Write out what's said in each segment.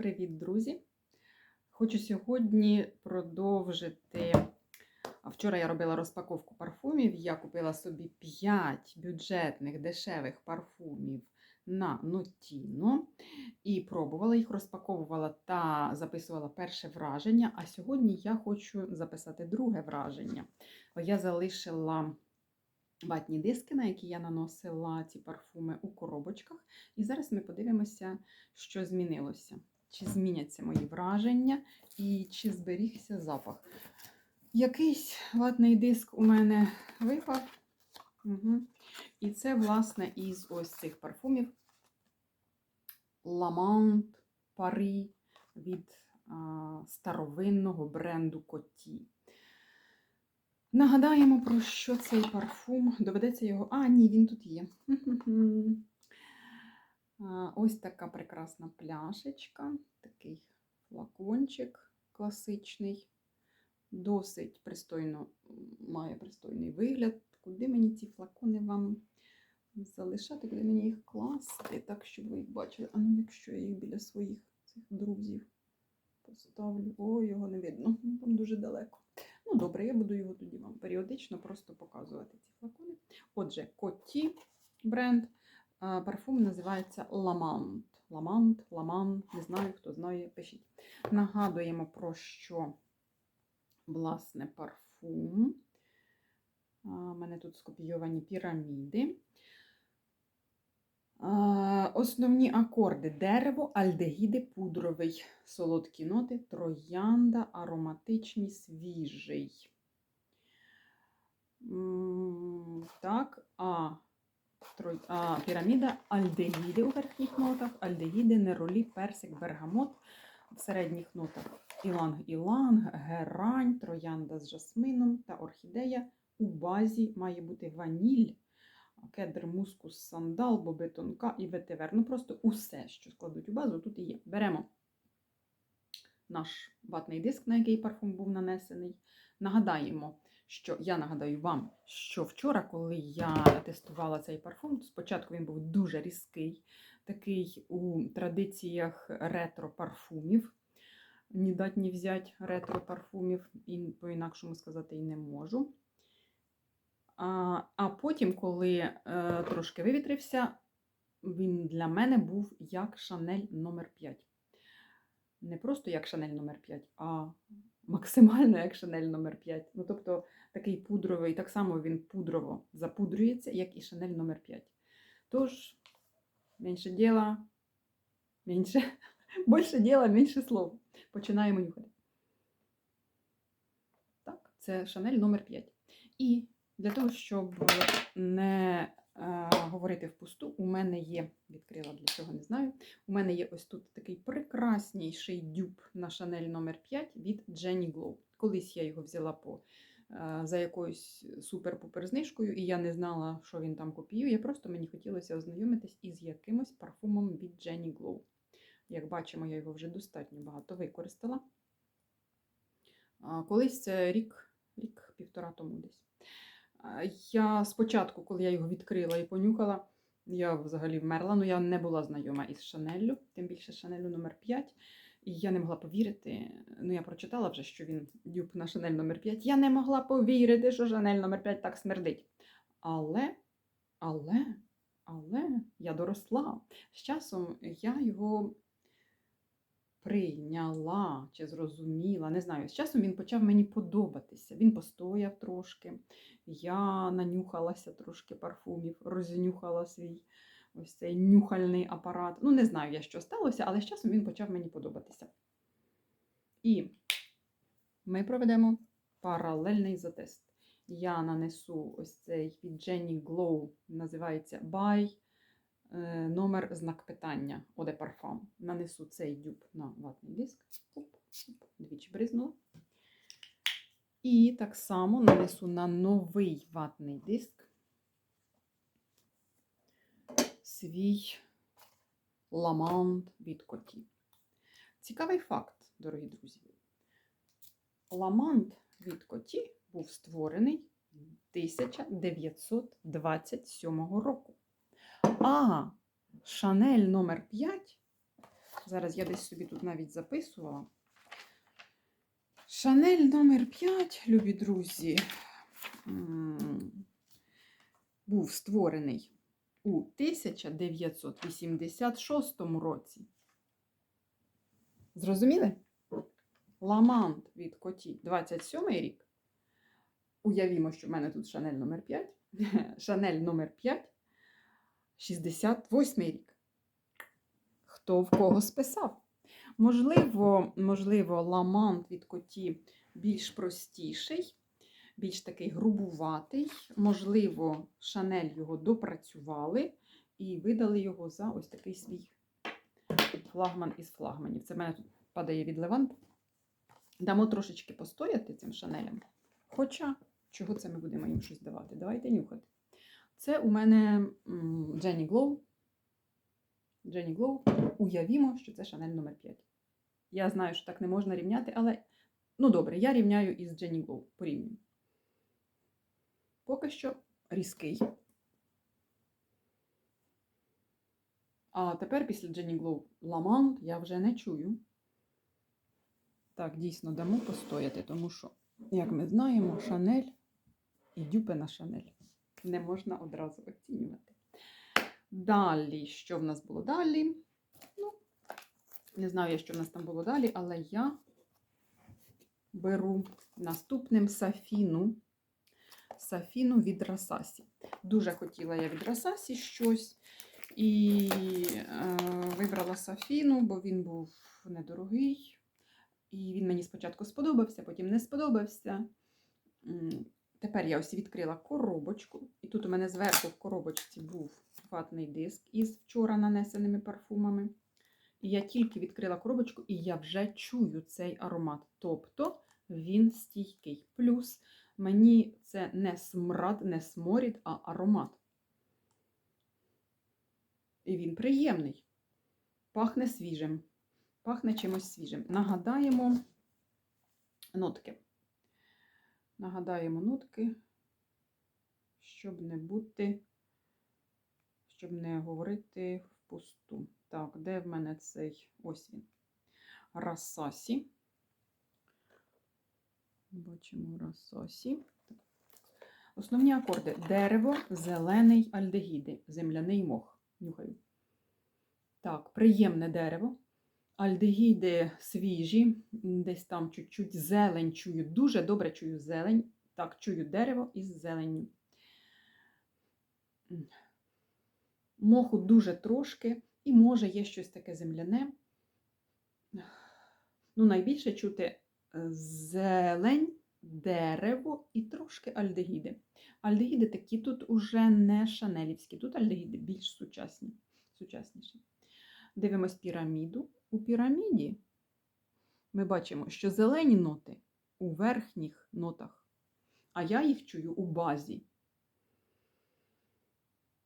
Привіт, друзі! Хочу сьогодні продовжити. Вчора я робила розпаковку парфумів. Я купила собі 5 бюджетних дешевих парфумів на Notino і пробувала їх, розпаковувала та записувала перше враження. А сьогодні я хочу записати друге враження. Я залишила ватні диски, на які я наносила ці парфуми у коробочках. І зараз ми подивимося, що змінилося. Чи зміняться мої враження і чи зберігся запах. Якийсь ватний диск у мене випав. Угу. І це, власне, із ось цих парфумів Lamont Paris від а, старовинного бренду Коті. Нагадаємо, про що цей парфум. Доведеться його. А, ні, він тут є. Ось така прекрасна пляшечка, такий флакончик класичний. Досить пристойно має пристойний вигляд. Куди мені ці флакони вам залишати, куди мені їх класти, так, щоб ви їх бачили. А ну, якщо я їх біля своїх цих друзів поставлю. О, його не видно. Там дуже далеко. Ну, добре, я буду його тоді вам періодично просто показувати ці флакони. Отже, Коті бренд. Парфум називається Ламант. Ламант, Ламан, не знаю, хто знає, пишіть. Нагадуємо, про що, власне, парфум. У мене тут скопійовані піраміди. Основні акорди дерево, альдегіди, пудровий, солодкі ноти, троянда, ароматичний, свіжий. Так, а піраміда альдегіди у верхніх нотах, альдегіди, неролі, персик, бергамот. В середніх нотах іланг-іланг, герань, троянда з жасмином та орхідея. У базі має бути ваніль, кедр, мускус, сандал, боби тонка і ветивер. Ну просто усе, що складуть у базу, тут і є. Беремо наш ватний диск, на який парфум був нанесений. Нагадаємо, що я нагадаю вам, що вчора, коли я тестувала цей парфум, спочатку він був дуже різкий, такий у традиціях ретро-парфумів. Ні дать, ні взять ретро-парфумів, і по-інакшому сказати і не можу. А а потім, коли е, трошки вивітрився, він для мене був як Шанель номер 5 Не просто як Шанель номер 5 а максимально як Шанель номер 5 Ну, тобто такий пудровий, так само він пудрово запудрюється, як і Шанель номер 5 Тож, менше діла, менше, більше діла, менше слов. Починаємо нюхати. Так, це Шанель номер 5 І для того, щоб не е, говорити впусту, у мене є, відкрила для цього не знаю. У мене є ось тут такий прекрасніший дюб на Шанель номер 5 від Jenny Glow. Колись я його взяла по за якоюсь супер-пупер знижкою, і я не знала, що він там копіює. Просто мені хотілося ознайомитись із якимось парфумом від Jenny Glow. Як бачимо, я його вже достатньо багато використала. Колись це рік, рік-півтора тому десь. Я спочатку, коли я його відкрила і понюхала, я взагалі вмерла, ну я не була знайома із Шанеллю, тим більше Шанелю номер 5 і я не могла повірити. Ну, я прочитала вже, що він дюб на Шанель номер 5 Я не могла повірити, що Шанель номер 5 так смердить. Але, але, але я доросла. З часом я його прийняла чи зрозуміла. Не знаю, з часом він почав мені подобатися. Він постояв трошки. Я нанюхалася трошки парфумів, рознюхала свій ось цей нюхальний апарат. Ну, не знаю я, що сталося, але з часом він почав мені подобатися. І ми проведемо паралельний затест. Я нанесу ось цей від Jenny Glow, називається By е, номер знак питання de Parfum. Нанесу цей дюб на ватний диск. Двічі бризнула. І так само нанесу на новий ватний диск свій ламант від котів. Цікавий факт, дорогі друзі. Ламант від коті був створений 1927 року. А Шанель номер 5 Зараз я десь собі тут навіть записувала. Шанель номер 5, любі друзі, був створений у 1986 році. Зрозуміли? Ламант від коті 27 рік. Уявімо, що в мене тут Шанель номер 5. Шанель номер 5, 68 рік. Хто в кого списав? Можливо, можливо, ламант від коті більш простіший, більш такий грубуватий. Можливо, Шанель його допрацювали і видали його за ось такий свій флагман із флагманів. Це мене падає від Левант. Дамо трошечки постояти цим шанелям. Хоча, чого це ми будемо їм щось давати? Давайте нюхати. Це у мене Дженні Глоу. Дженні Глоу. Уявімо, що це Шанель номер 5. Я знаю, що так не можна рівняти, але ну добре, я рівняю із Дженні Глоу. Порівнюю. Поки що різкий. А тепер після Дженні Глоу Ламант я вже не чую. Так, дійсно дамо постояти, тому що, як ми знаємо, Шанель і дюпе на Шанель. Не можна одразу оцінювати. Далі, що в нас було далі? Ну, не знаю що в нас там було далі, але я беру наступним Сафіну. Сафіну від Расасі. Дуже хотіла я від Расасі щось. І е, вибрала Сафіну, бо він був недорогий. І він мені спочатку сподобався, потім не сподобався. Тепер я ось відкрила коробочку. І тут у мене зверху в коробочці був ватний диск із вчора нанесеними парфумами. І я тільки відкрила коробочку, і я вже чую цей аромат. Тобто він стійкий. Плюс мені це не смрад, не сморід, а аромат. І він приємний. Пахне свіжим. Пахне чимось свіжим. Нагадаємо нотки. Нагадаємо нотки, щоб не бути, щоб не говорити впусту. Так, де в мене цей ось він? Расасі. Бачимо Расасі. Основні акорди: дерево, зелений альдегіди, земляний мох. Нюхаю. Так, приємне дерево. Альдегіди свіжі, десь там чуть-чуть зелень чую. Дуже добре чую зелень. Так, чую дерево із зеленню. Моху дуже трошки, і може є щось таке земляне. Ну, найбільше чути зелень, дерево і трошки альдегіди. Альдегіди такі тут уже не шанелівські, тут альдегіди більш сучасні, сучасніші. Дивимось піраміду. У піраміді ми бачимо, що зелені ноти у верхніх нотах, а я їх чую у базі.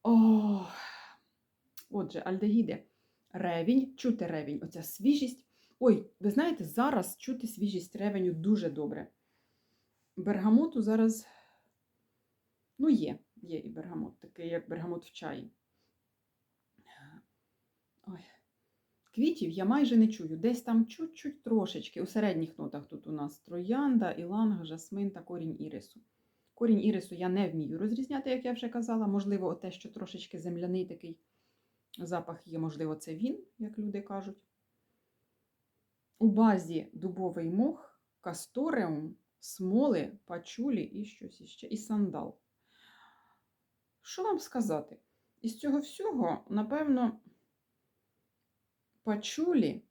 О, Отже, альдегіди. Ревінь, чути ревінь, оця свіжість. Ой, ви знаєте, зараз чути свіжість ревеню дуже добре. Бергамоту зараз, ну, є, є і бергамот, такий, як бергамот в чаї. Ой. Квітів я майже не чую. Десь там чуть-чуть трошечки. У середніх нотах тут у нас троянда, іланг, жасмин та корінь ірису. Корінь ірису я не вмію розрізняти, як я вже казала. Можливо, те, що трошечки земляний такий запах є, можливо, це він, як люди кажуть. У базі дубовий мох, кастореум, смоли, пачулі і щось іще, і сандал. Що вам сказати? Із цього всього, напевно, пачулі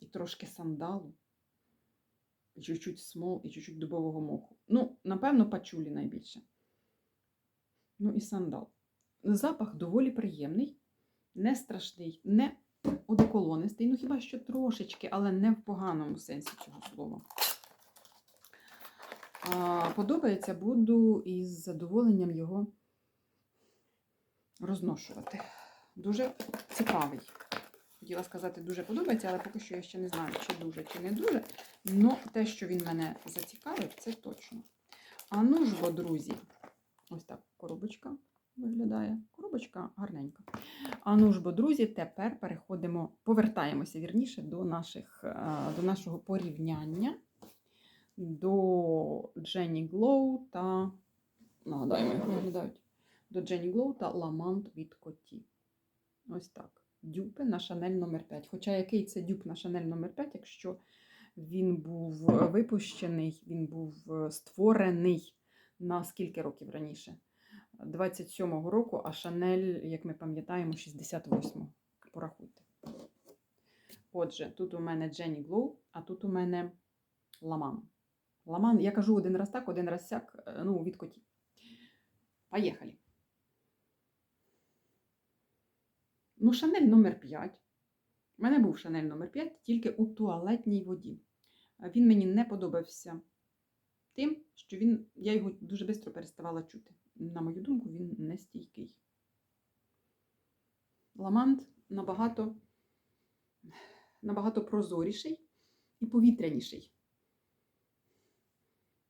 і трошки сандалу, і чуть-чуть смол, і чуть-чуть дубового моху. Ну, напевно, пачулі найбільше. Ну і сандал. Запах доволі приємний, не страшний, не одеколонистий, ну хіба що трошечки, але не в поганому сенсі цього слова. А, Подобається, буду із задоволенням його розношувати. Дуже цікавий. Хотіла сказати, дуже подобається, але поки що я ще не знаю, чи дуже, чи не дуже. Ну, те, що він мене зацікавив, це точно. А ну ж бо, друзі, ось так коробочка виглядає. Коробочка гарненька. А ну ж бо, друзі, тепер переходимо, повертаємося вірніше до, наших, е, до нашого порівняння до Jenny Glow та нагадаємо, як виглядають. До Jenny Glow та Lamont від Коті. Ось так. Дюпи на Шанель номер 5 Хоча який це дюп на Шанель номер 5 якщо він був е, випущений, він був е, створений на скільки років раніше? 27-го року, а Шанель, як ми пам'ятаємо, 68-го. Порахуйте. Отже, тут у мене Jenny Glow, а тут у мене Ламан. Ламан, я кажу один раз так, один раз сяк, е, ну, від котів. Поїхали. Ну, Шанель номер 5. У мене був Шанель номер 5 тільки у туалетній воді. Він мені не подобався тим, що він, я його дуже швидко переставала чути. На мою думку, він не стійкий. Ламант набагато, набагато прозоріший і повітряніший.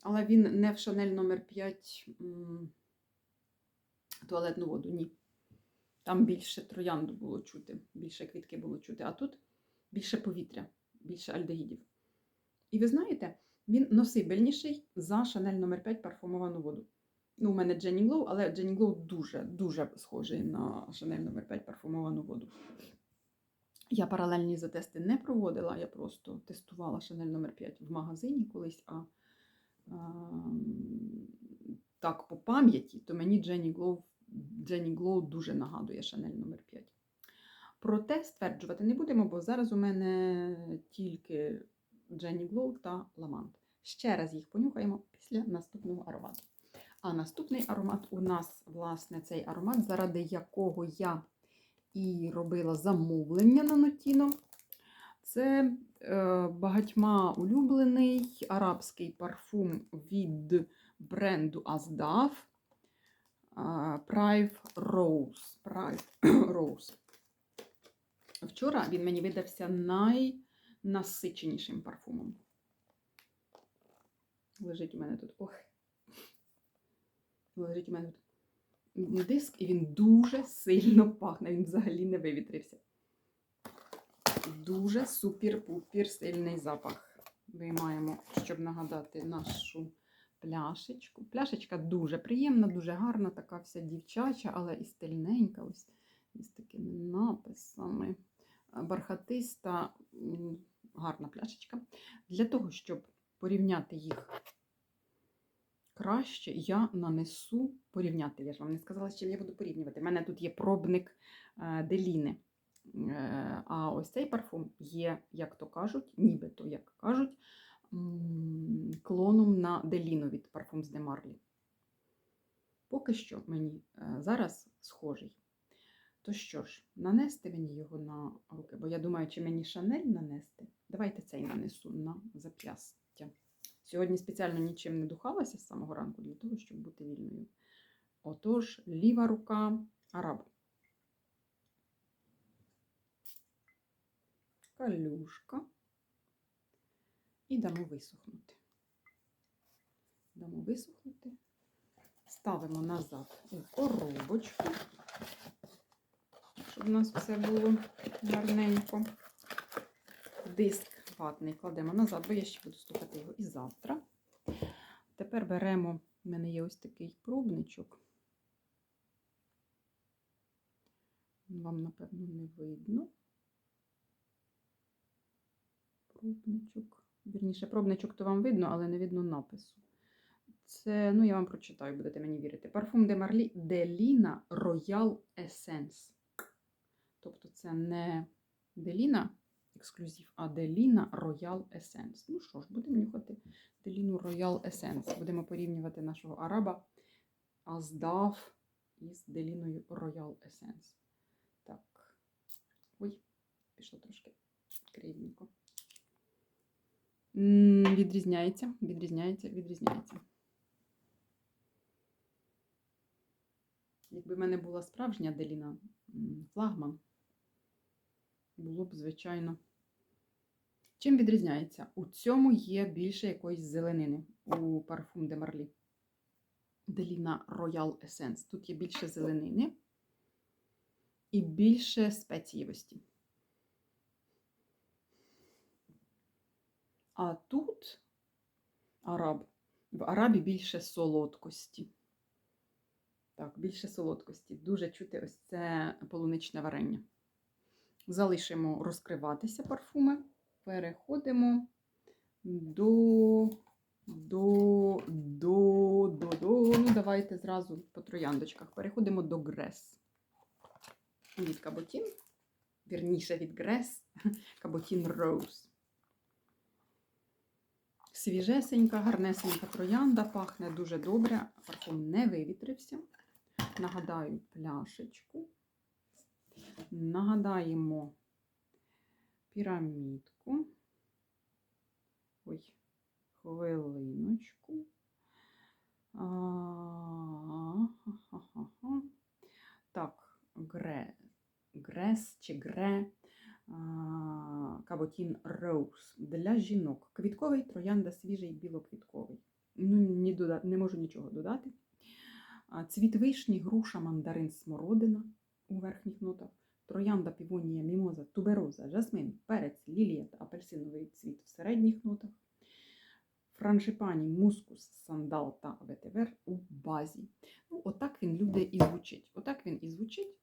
Але він не в Шанель номер 5 туалетну воду, ні. Там більше троянду було чути, більше квітки було чути, а тут більше повітря, більше альдегідів. І ви знаєте, він носибельніший за Шанель номер 5 парфумовану воду. Ну, у мене Jenny Glow, але Jenny Glow дуже, дуже схожий на Шанель номер 5 парфумовану воду. Я паралельні затести не проводила, я просто тестувала Шанель номер 5 в магазині колись, а, а так по пам'яті, то мені Jenny Glow, Jenny Glow дуже нагадує Шанель номер 5 Проте стверджувати не будемо, бо зараз у мене тільки Jenny Glow та Ламант. Ще раз їх понюхаємо після наступного аромату. А наступний аромат у нас, власне, цей аромат, заради якого я і робила замовлення на Notino. Це е, багатьма улюблений арабський парфум від бренду Asdaf Prive Rose. Prive Rose. Вчора він мені видався найнасиченішим парфумом. Лежить у мене тут. Ох. Лежить у мене тут диск, і він дуже сильно пахне. Він взагалі не вивітрився. Дуже супер-пупер сильний запах. Виймаємо, щоб нагадати нашу пляшечку. Пляшечка дуже приємна, дуже гарна, така вся дівчача, але і стильненька, ось із такими написами. Бархатиста, гарна пляшечка. Для того, щоб порівняти їх краще, я нанесу порівняти. Я ж вам не сказала, з чим я буду порівнювати. У мене тут є пробник е, Деліни. Е, А ось цей парфум є, як то кажуть, нібито, як кажуть, клоном на Деліну від парфум з Демарлі. Поки що мені е, зараз схожий. То що ж, нанести мені його на руки, бо я думаю, чи мені шанель нанести. Давайте цей нанесу на зап'ястя. Сьогодні спеціально нічим не духалася з самого ранку для того, щоб бути вільною. Отож, ліва рука араб. Калюшка. І дамо висохнути. Дамо висохнути. Ставимо назад у коробочку, щоб у нас все було гарненько. Диск ватний кладемо назад, бо я ще буду слухати його і завтра. Тепер беремо, в мене є ось такий пробничок. Вам, напевно, не видно. Пробничок. Вірніше, пробничок то вам видно, але не видно напису. Це, ну, я вам прочитаю, будете мені вірити. Парфум де Марлі Деліна Royal Essence. Тобто це не Деліна ексклюзив, а Деліна Royal Essence. Ну що ж, будемо нюхати Деліну Royal Essence. Будемо порівнювати нашого араба Аздав із Деліною Royal Essence. Так. Ой, пішло трошки кривненько. М, Відрізняється, відрізняється, відрізняється. Якби в мене була справжня Деліна флагман, було б, звичайно. Чим відрізняється? У цьому є більше якоїсь зеленини у парфум де Марлі. Деліна Royal Essence. Тут є більше зеленини і більше спецієвості. А тут араб. В арабі більше солодкості. Так, більше солодкості. Дуже чути ось це полуничне варення. Залишимо розкриватися парфуми. Переходимо до, до, до, до, до. Ну, давайте зразу по трояндочках. Переходимо до Грес. Від Каботін. Вірніше від Грес. Каботін Роуз. Свіжесенька, гарнесенька троянда, пахне дуже добре, парфум не вивітрився. Нагадаю пляшечку. Нагадаємо пірамідку. Ой, хвилиночку. А, ха-ха-ха. Так, гре, грес чи гре. Каботін Роуз для жінок. Квітковий троянда свіжий білоквітковий. Ну, ні дода... Не можу нічого додати. Цвіт вишні, груша, мандарин, смородина у верхніх нотах. Троянда, півонія, мімоза, тубероза, жасмин, перець, лілія та апельсиновий цвіт в середніх нотах. Франшипані, мускус, сандал та ветивер у базі. Ну, отак він люди і звучить. Отак він і звучить.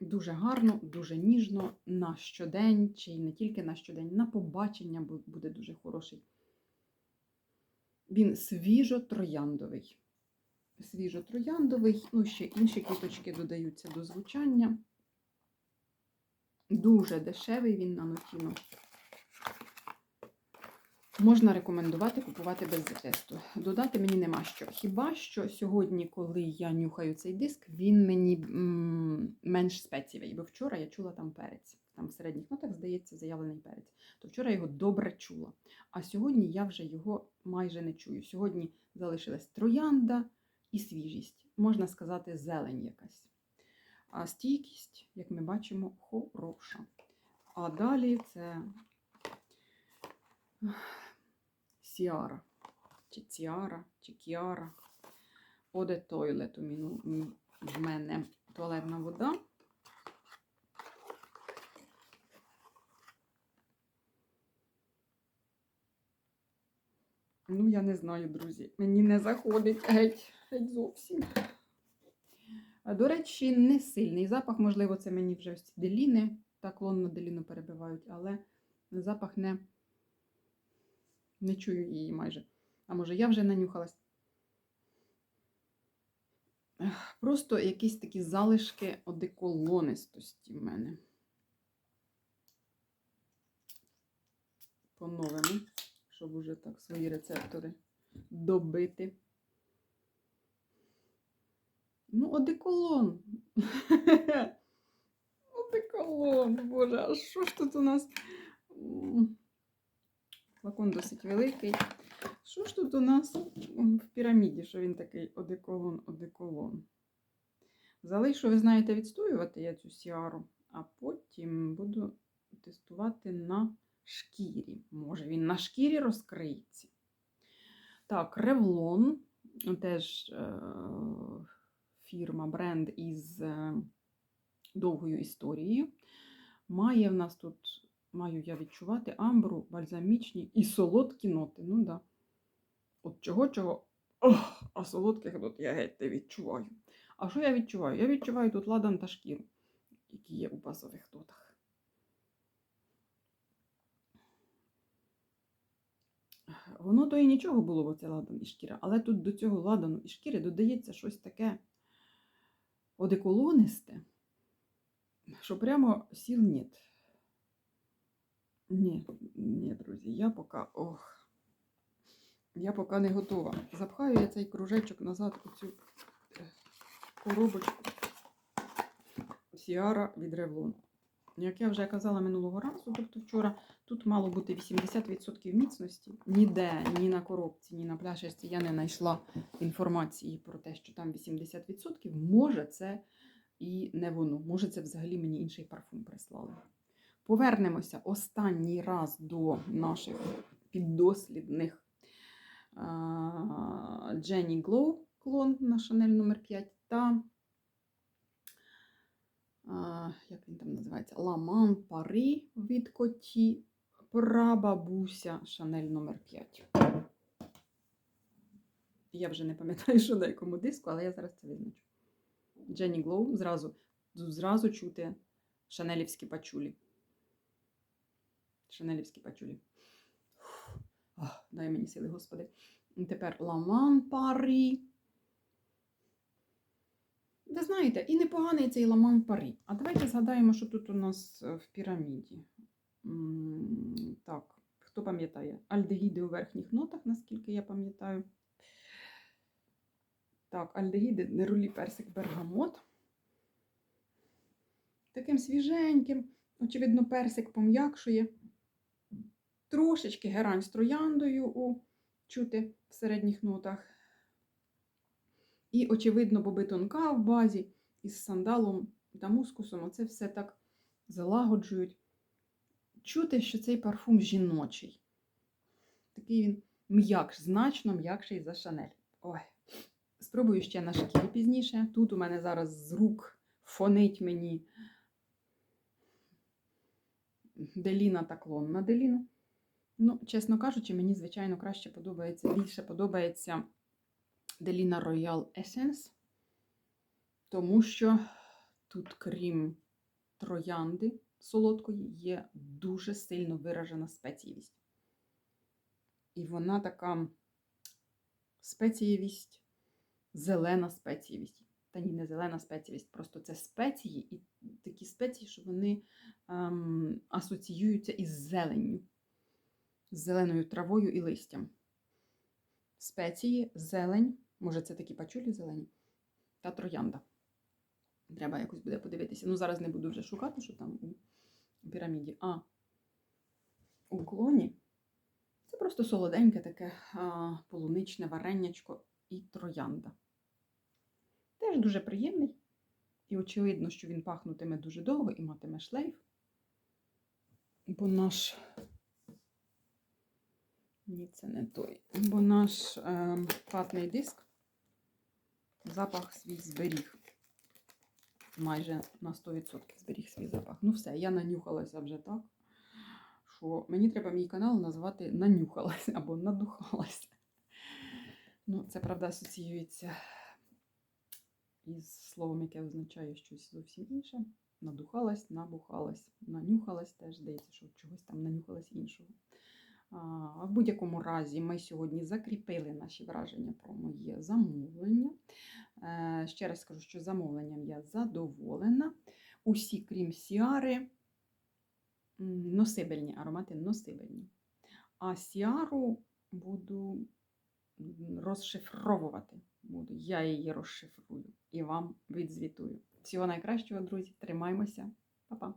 Дуже гарно, дуже ніжно на щодень, чи не тільки на щодень, на побачення буде дуже хороший. Він свіжо-трояндовий. Свіжо-трояндовий, ну ще інші квіточки додаються до звучання. Дуже дешевий він на нотіну. Можна рекомендувати купувати без тесту. Додати мені нема що. Хіба що сьогодні, коли я нюхаю цей диск, він мені м, менш спецієвий, бо вчора я чула там перець. Там в середніх нотах, здається, заявлений перець. То вчора я його добре чула. А сьогодні я вже його майже не чую. Сьогодні залишилась троянда і свіжість. Можна сказати, зелень якась. А стійкість, як ми бачимо, хороша. А далі це Сіара, чи Ціара, чи Кіара. Оде тойлет у мене туалетна вода. Ну, я не знаю, друзі. Мені не заходить геть, геть зовсім. До речі, не сильний запах, можливо, це мені вже ось ці деліни, так лонно деліну перебивають, але запах не, не чую її майже. А може, я вже нанюхалась. Просто якісь такі залишки одеколонистості в мене. По-новому, щоб уже так свої рецептори добити. Ну, одеколон. Одеколон, боже, а що ж тут у нас? Флакон досить великий. Що ж тут у нас в піраміді, що він такий одеколон, одеколон? Залишу, ви знаєте, відстоювати я цю сіару, а потім буду тестувати на шкірі. Може, він на шкірі розкриється. Так, Ревлон, теж е, фірма, бренд із е, довгою історією. Має в нас тут, маю я відчувати, амбру, бальзамічні і солодкі ноти. Ну да. От чого-чого, ох, а солодких нот я геть не відчуваю. А що я відчуваю? Я відчуваю тут ладан та шкіру, які є у базових нотах. Воно то і нічого було, бо це ладан і шкіра, але тут до цього ладану і шкіри додається щось таке одеколонисте, що прямо сіл нет. Ні, ні, друзі, я поки, ох, я поки не готова. Запхаю я цей кружечок назад у цю е, коробочку Сіара від Revlon. Як я вже казала минулого разу, тобто вчора, тут мало бути 80% міцності. Ніде, ні на коробці, ні на пляшечці я не знайшла інформації про те, що там 80%. Може, це і не воно. Може, це взагалі мені інший парфум прислали. Повернемося останній раз до наших піддослідних Jenny Glow клон на Chanel номер 5 та як він там називається? Ламан Парі від коті прабабуся Chanel номер 5 Я вже не пам'ятаю, що на якому диску, але я зараз це визначу. Jenny Glow зразу, зразу чути шанелівські пачулі. Шанелівські пачулі. Фух. Дай мені сили, господи. Тепер Ламан Парі. Ви знаєте, і непоганий цей Ламан Парі. А давайте згадаємо, що тут у нас е, в піраміді. Так, хто пам'ятає? Альдегіди у верхніх нотах, наскільки я пам'ятаю. Так, альдегіди, нерулі персик бергамот. Таким свіженьким. Очевидно, персик пом'якшує. Трошечки герань з трояндою у чути в середніх нотах. І, очевидно, боби тонка в базі із сандалом та мускусом. Оце все так залагоджують. Чути, що цей парфум жіночий. Такий він м'якш, значно м'якший за Шанель. Ой. Спробую ще на шкірі пізніше. Тут у мене зараз з рук фонить мені Деліна та клон на Деліну. Ну, чесно кажучи, мені, звичайно, краще подобається, більше подобається Деліна Royal Essence, тому що тут, крім троянди солодкої, є дуже сильно виражена спецієвість. І вона така спецієвість, зелена спецієвість. Та ні, не зелена спецієвість, просто це спеції, і такі спеції, що вони ем, асоціюються із зеленню, з зеленою травою і листям. Спеції, зелень, може, це такі пачулі зелені, та троянда. Треба якось буде подивитися. Ну, зараз не буду вже шукати, що там у піраміді. А у клоні це просто солоденьке таке а, полуничне вареннячко і троянда. Теж дуже приємний. І очевидно, що він пахнутиме дуже довго і матиме шлейф. Бо наш. Ні, це не той. Бо наш е, ватний диск запах свій зберіг. Майже на 100% зберіг свій запах. Ну все, я нанюхалася вже так, що мені треба мій канал назвати Нанюхалася або надухалася. Ну, це правда асоціюється із словом, яке означає щось зовсім інше. Надухалась, набухалась, нанюхалась теж, здається, що чогось там нанюхалась іншого. В будь-якому разі ми сьогодні закріпили наші враження про моє замовлення. Е, Ще раз скажу, що замовленням я задоволена. Усі, крім сіари, носибельні, аромати носибельні. А сіару буду розшифровувати. Буду. Я її розшифрую і вам відзвітую. Всього найкращого, друзі. Тримаймося. Па-па!